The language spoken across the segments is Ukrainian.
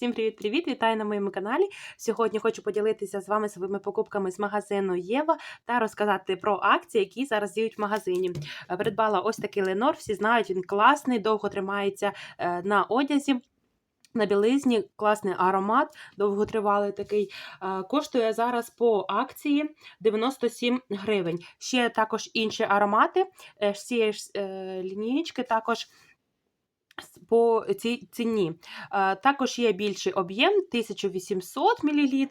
Всім привіт-привіт! Вітаю на моєму каналі. Сьогодні хочу поділитися з вами своїми покупками з магазину Єва та розказати про акції, які зараз діють в магазині. Е, Придбала ось такий ленор, всі знають, він класний, довго тримається е, на одязі. На білизні класний аромат, довготривалий такий. Е, Коштує зараз по акції 97 гривень. Ще також інші аромати з цієї лінієчки також по цій ціні. Е, Також є більший об'єм 1800 мл.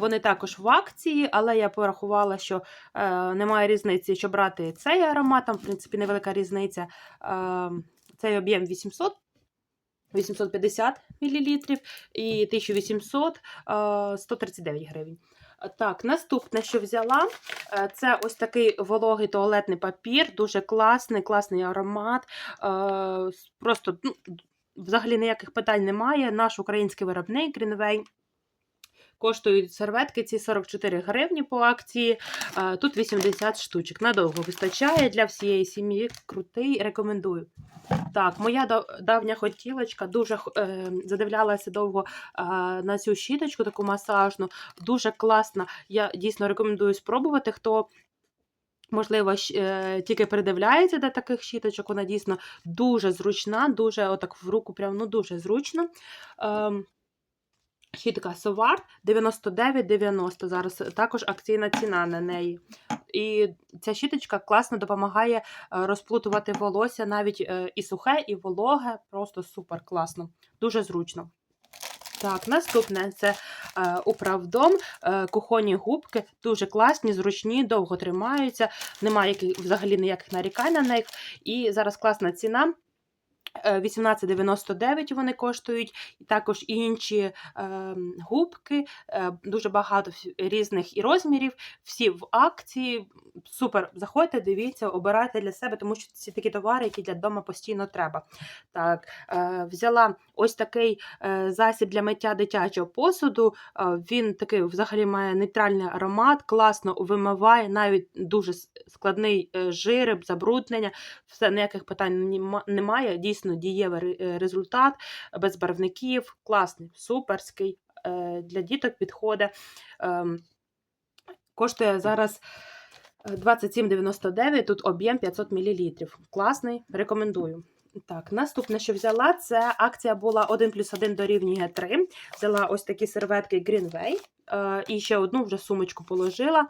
Вони також в акції, але я порахувала, що е, немає різниці, що брати цей аромат. Там, в принципі, невелика різниця. Е, Цей об'єм 800. 850 мл і 1800 е, 139 гривень. Так, наступне, що взяла, е, це ось такий вологий туалетний папір, дуже класний, класний аромат. Е, Просто ну, взагалі ніяких питань немає. Наш український виробник Greenway. Коштують серветки ці 44 гривні по акції. Тут 80 штучок. Надовго вистачає для всієї сім'ї. Крутий, рекомендую. Так, моя давня хотілочка, дуже е, задивлялася довго е, на цю щіточку, таку масажну. Дуже класна. Я дійсно рекомендую спробувати. Хто, можливо, е, тільки придивляється до таких щіточок, вона дійсно дуже зручна, дуже отак в руку, прям ну дуже зручно. Щітка Соварт 99,90. Зараз також акційна ціна на неї. І ця щіточка класно допомагає е, розплутувати волосся, навіть е, і сухе, і вологе. Просто супер класно, дуже зручно. Так, наступне це е, управдом. Е, кухонні губки дуже класні, зручні, довго тримаються, немає яких, взагалі ніяких нарікань на них. І зараз класна ціна. Е, 18,99 вони коштують, і також інші е, губки, е, дуже багато різних і розмірів, всі в акції. Супер, заходьте, дивіться, обирайте для себе, тому що ці такі товари, які для дома постійно треба. Так, е, взяла ось такий е, засіб для миття дитячого посуду. Е, він такий взагалі має нейтральний аромат, класно вимиває, навіть дуже складний е, жир, забруднення. Все ніяких питань немає. Дійсно дієвий е, результат, без барвників, класний, суперський. е, Для діток підходить. Ем, Коштує зараз е, 27,99, тут об'єм 500 мл. Класний, рекомендую. Так, наступне, що взяла, це акція була 1 плюс 1 дорівнює 3. Взяла ось такі серветки Greenway е, і ще одну вже сумочку положила.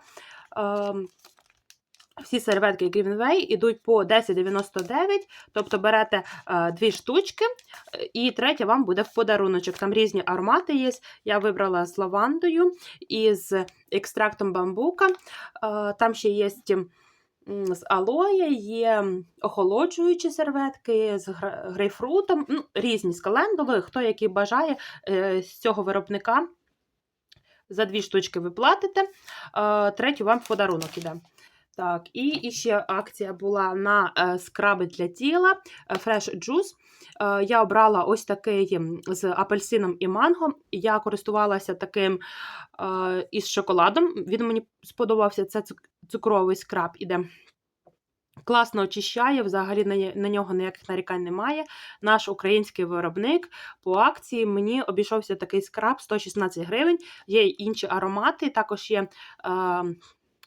Всі серветки Greenway йдуть по 10,99, тобто берете е, дві штучки, е, і третя вам буде в подаруночок. Там різні аромати є. Я вибрала з лавандою і з екстрактом бамбука. Е, там ще є з алоє, є охолоджуючі серветки з грейпфрутом, ну, різні з календули, хто який бажає е, з цього виробника. За дві штучки ви платите, е, третю вам в подарунок іде. Так, і, ще акція була на е, скраби для тіла е, Fresh Juice. Е, я обрала ось такий з апельсином і манго. Я користувалася таким із шоколадом. Він мені сподобався. Це цукровий скраб іде. Класно очищає, взагалі на, на нього ніяких нарікань немає. Наш український виробник по акції мені обійшовся такий скраб 116 гривень. Є інші аромати, також є е,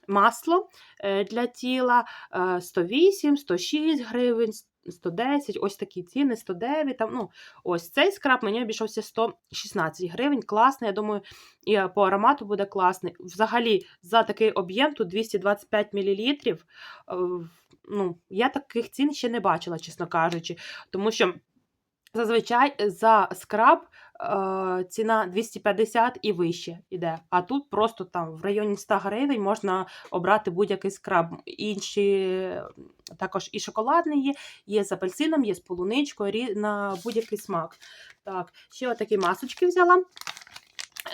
масло е, для тіла е, 108, 106 гривень, 110, ось такі ціни, 109. Там, ну, ось цей скраб мені обійшовся 116 гривень. Класний, я думаю, і е, по аромату буде класний. Взагалі, за такий об'єм тут 225 мл. Ну, я таких цін ще не бачила, чесно кажучи, тому що. Зазвичай за скраб е, ціна 250 і вище йде. А тут просто там в районі 100 гривень можна обрати будь-який скраб. Інші також і шоколадний є, є з апельсином, є з полуничкою, на будь-який смак. Так, ще отакі масочки взяла.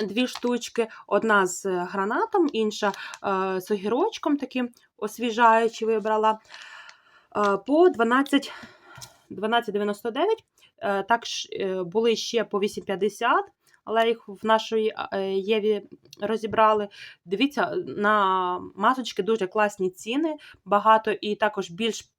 Дві штучки, одна з гранатом, інша з огірочком, таким освіжаючи вибрала. Е, по 12 12,99. Е, Так е, були ще по 8,50, але їх в нашої е, Єві розібрали. Дивіться, на масочки дуже класні ціни, багато і також більш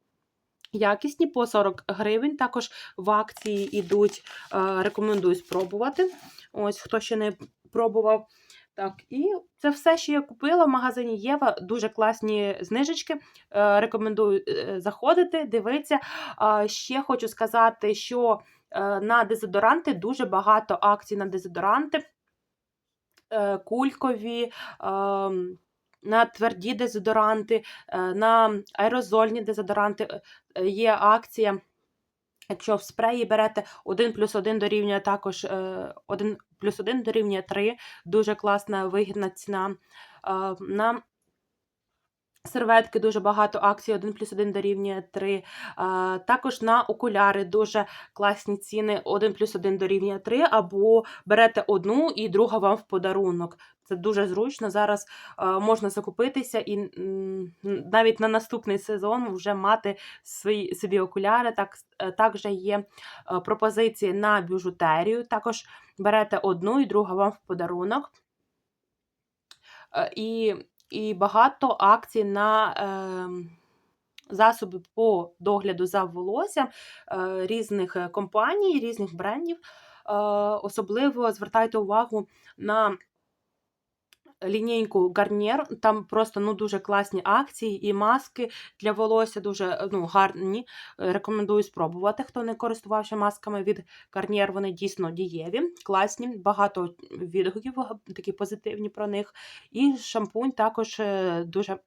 якісні по 40 гривень. Також в акції йдуть. Е, Рекомендую спробувати. Ось хто ще не пробував. Так, і це все, що я купила в магазині Єва. Дуже класні знижечки. Е, Рекомендую е, заходити, дивитися. Ще хочу сказати, що е, на дезодоранти дуже багато акцій на дезодоранти. Кулькові, на тверді дезодоранти, на аерозольні дезодоранти є акція. Якщо в спреї берете 1 плюс 1 дорівнює також е, 1 плюс 1 дорівнює 3, дуже класна вигідна ціна. Е, На серветки дуже багато акцій, 1 плюс 1 дорівнює 3. Е, Також на окуляри дуже класні ціни, 1 плюс 1 дорівнює 3, або берете одну і друга вам в подарунок. Це дуже зручно. Зараз можна закупитися і навіть на наступний сезон вже мати свої собі окуляри. Так, е, також є е, пропозиції на біжутерію. Також берете одну і друга вам в подарунок. Е, І, і багато акцій на е, засоби по догляду за волоссям е, різних е, компаній, різних брендів. Е, Особливо звертайте увагу на лінійку Гарнір. Там просто ну, дуже класні акції і маски для волосся дуже ну, гарні. Рекомендую спробувати. Хто не користувався масками від Гарнір, вони дійсно дієві, класні, багато відгуків такі позитивні про них. І шампунь також е, дуже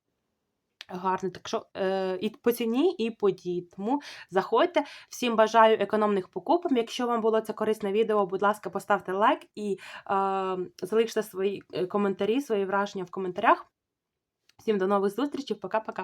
гарний. Так що е, і по ціні, і по дії. Тому заходьте. Всім бажаю економних покупок. Якщо вам було це корисне відео, будь ласка, поставте лайк і е, залиште свої е, коментарі, свої враження в коментарях. Всім до нових зустрічей. Пока-пока.